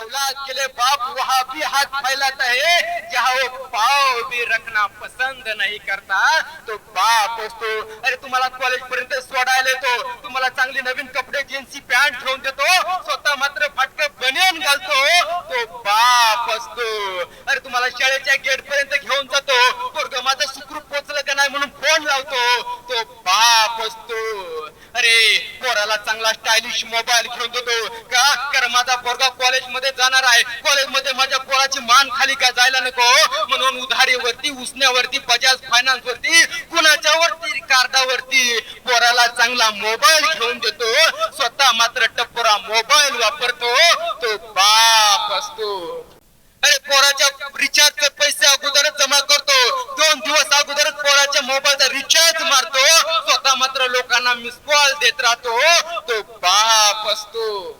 औलाद के लिए बाप वहाँ भी हाथ फैलाता है। जहाँ वो पाव भी रखना पसंद नहीं करता तो बाप असतो अरे तुम्हाला कॉलेज पर्यंत सोडायला येतो तुम्हाला चांगली नवीन कपडे जीन्सी पॅन्ट ठेवून देतो स्वतः मात्र फाटक बनियन घालतो. तो बाप असतो अरे तुम्हाला शाळेच्या गेट पर्यंत घेऊन जातो माझं सुखरूप पोचलं का नाही म्हणून फोन लावतो. तो बाप पोराला चांगला स्टायलिश मोबाईल घेऊन देतो. का? कारण माझा पोरगा कॉलेजमध्ये जाणार आहे. कॉलेजमध्ये माझ्या पोराची मान खाली का जायला नको? म्हणून उधारीवरती उसण्यावरती बजाज फायनान्स वरती कुणाच्या वरती कार्डावरती पोराला चांगला मोबाईल घेऊन देतो. स्वतः मात्र टप्पोरा मोबाईल वापरतो. तो बाप असतो. अरे पोराच्या रिचार्जचे पैसे अगोदरच जमा करतो. दोन दिवस अगोदरच पोराच्या मोबाईलचा रिचार्ज मारतो. लोकांना मिस कॉल देत राहतो हो. तो बाप असतो.